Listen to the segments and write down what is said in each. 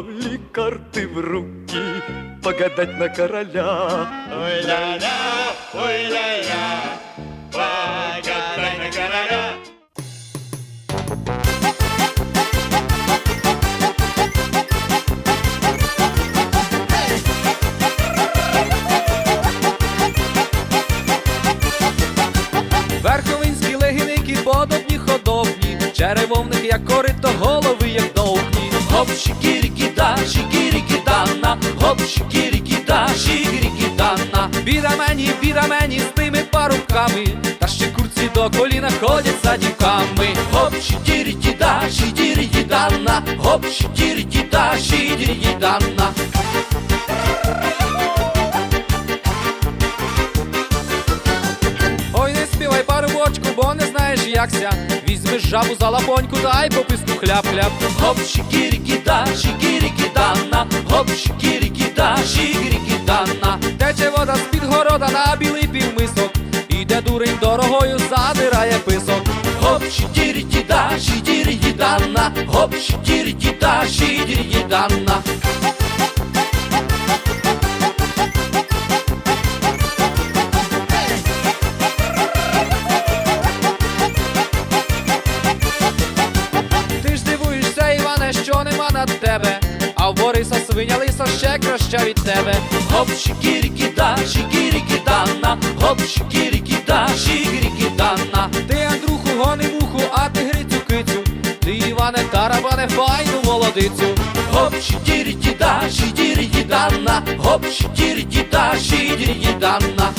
готові карти в руки погадать на короля. Ой-ля-ля, ой-ля-ля, погадай на короля. Верховинські легіники подобні ходовні, черевовник як корито, голови як довгні. Гоп, шікірікі да, шікірікі шікірікі да, шікірікі дана. Мені, мені з тими парубками, та ще курці до коліна ходять за дівками. Шікірікі дана, гоп, шікірікі да, дана. Ой, не співай парубочку, бо не знаєш якся. Візьми жабу за лапоньку, дай по писку хляп-хляп. Гоп, шікірікі да, шікірікі дана, гоп, шікірікі дана. Тече вода з-під города на білий півмисок. Іде дурень дорогою, задирає писок. Гоп, шікірікі дана, гоп, шікірікі да, свиня лиса ще краща від тебе. Гоп, шікірікі да, шікірікі дана, гоп, шікірікі да, дана. Ти Андруху гони муху, а ти грицю кицю. Ти Іване тарабане файну молодицю. Гоп, шікірікі да, шікірікі дана, гоп, шікірікі да, шікірікі дана.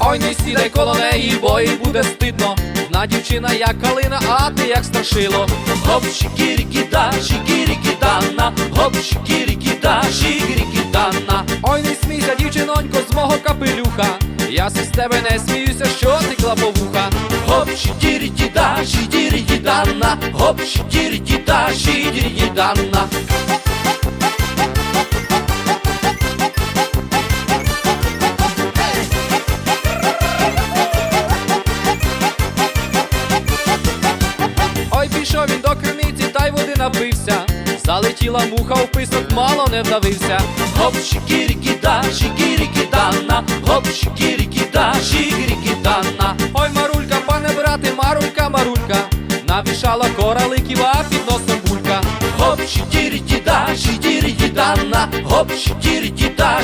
Ой, не сідай коло неї, бо їй буде стидно. На дівчина як калина, а ти як страшило. Гоп, шікірікі да, шікірікі дана, гоп, шікірікі да. Ой, не смійся, дівчинонько, з мого капелюха. Я з тебе не сміюся, що ти клаповуха. Гоп, шікірікі да, шікірікі дана, гоп, шікірікі да, Залетіла муха в писок, мало не вдавився. Гоп, шікірікі да, шікірікі дана, гоп, шікірікі да, дана. Ой, Марулька, пане брате, Марулька, Марулька, навішала кораликів, а під носом булька. Гоп, шікірікі да, шікірікі дана, гоп, шікірікі да,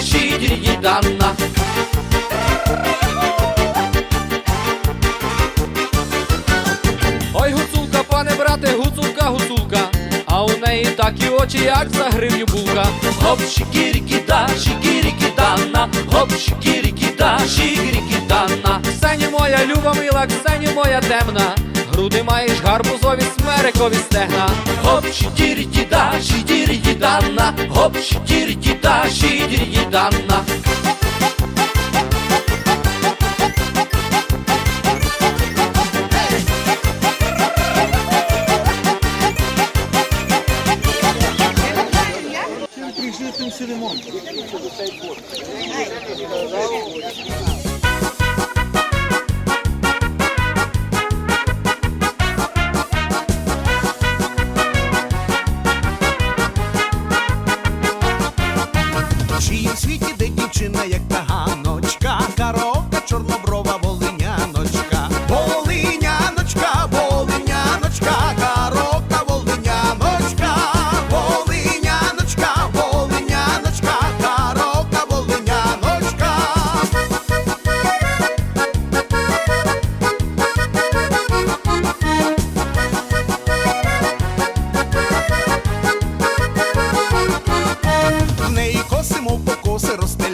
неї такі очі, як за гривню булка. Гоп, шікірікі да, шікірікі дана, гоп, шікірікі да, шікірікі дана. Ксеню моя люба мила, Ксеню моя темна, груди маєш гарбузові, смерекові стегна. Гоп, шікірікі да, шікірікі дана, гоп, шікірікі да, voceros del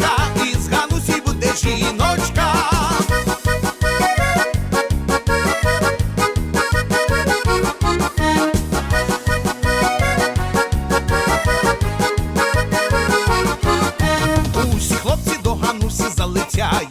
жіночка, і з Ганусі буде жіночка. Усі хлопці до Ганусі залицяються,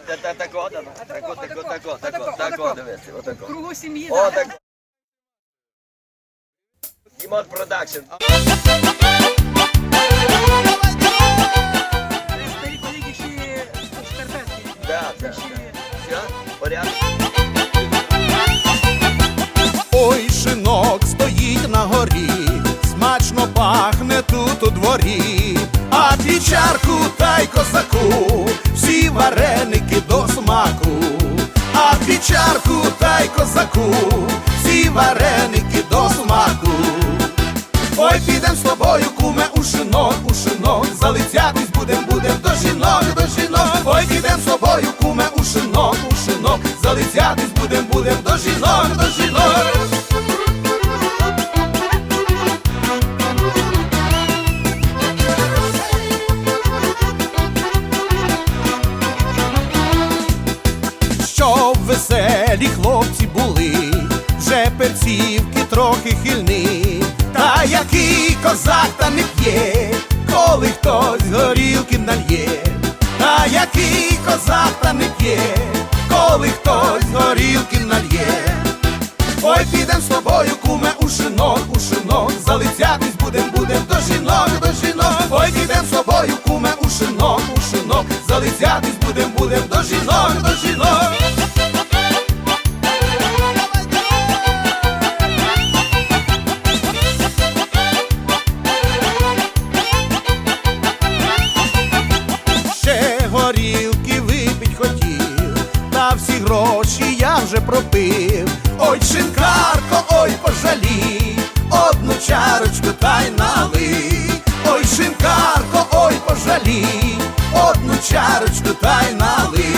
ти та та тако, тако, тако, тако, тако, тако, дивись, отако. Кругу сім'ї. Так. Дімон продакшн. Старі колеги ще шкарпетки. Да, да, да. Все, порядок. Ой, шинок стоїть на горі, смачно пахне тут у дворі, а пічарку та й козаку, козаку, всі вареники до смаку. Ой, підем з тобою, куме, у шинок, у шинок, залицятись будем, будем до жінок, до жінок. Ой, підем з тобою, куме, у шинок, у шинок, залицятись будем, будем до жінок, до жінок. Щоб веселі хлопці були, перцівки трохи хильні, та який козак та не п'є, коли хтось горілки нальє, та який козак та не п'є, коли хтось горілки нальє. Ой, підем з тобою, куме, у шинок, у шинок, залицятись будем, будем до жінок, до жінок. Ой, підем з тобою, куме, у шинок, у шинок, залицятись будем, будем до жінок, до жінок. Одну чарочку та й налий.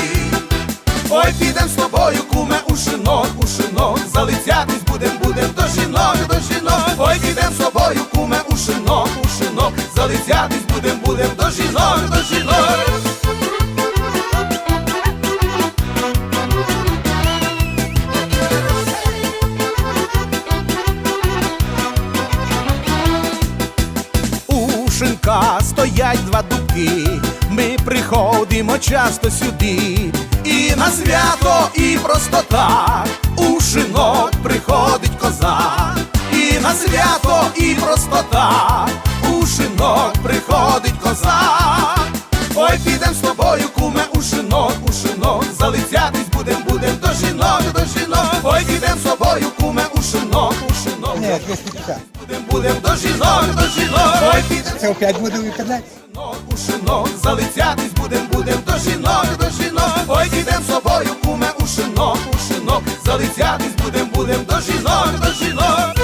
Ой, підем з тобою, куме, у шинок, у шинок, залицятись будем, будем до жінок, до жінок. Ой, підем з тобою, куме, у шинок, у шинок, залицятись будем, будем до жінок, до жінок. Стоять два дубки, приходимо часто сюди, і на свято, і просто так, у шинок приходить козак, і на свято, і просто так, у шинок приходить козак. Ой, підем з тобою, куме, у шинок, у шинок, залицятись будем, будем до жінок, до жінок. Ой, підем з тобою, куме, у шинок, у шинок. Ні, 250. Будем, будем до жінок, до жінок. Ой, підем Це опять буде в інтернеті. шинок, у шинок, залицятись будем, будем до жінок, до жінок. Ой, підем з собою, куме, у шинок, у шинок, залицятись будем, будем до жінок, до жінок.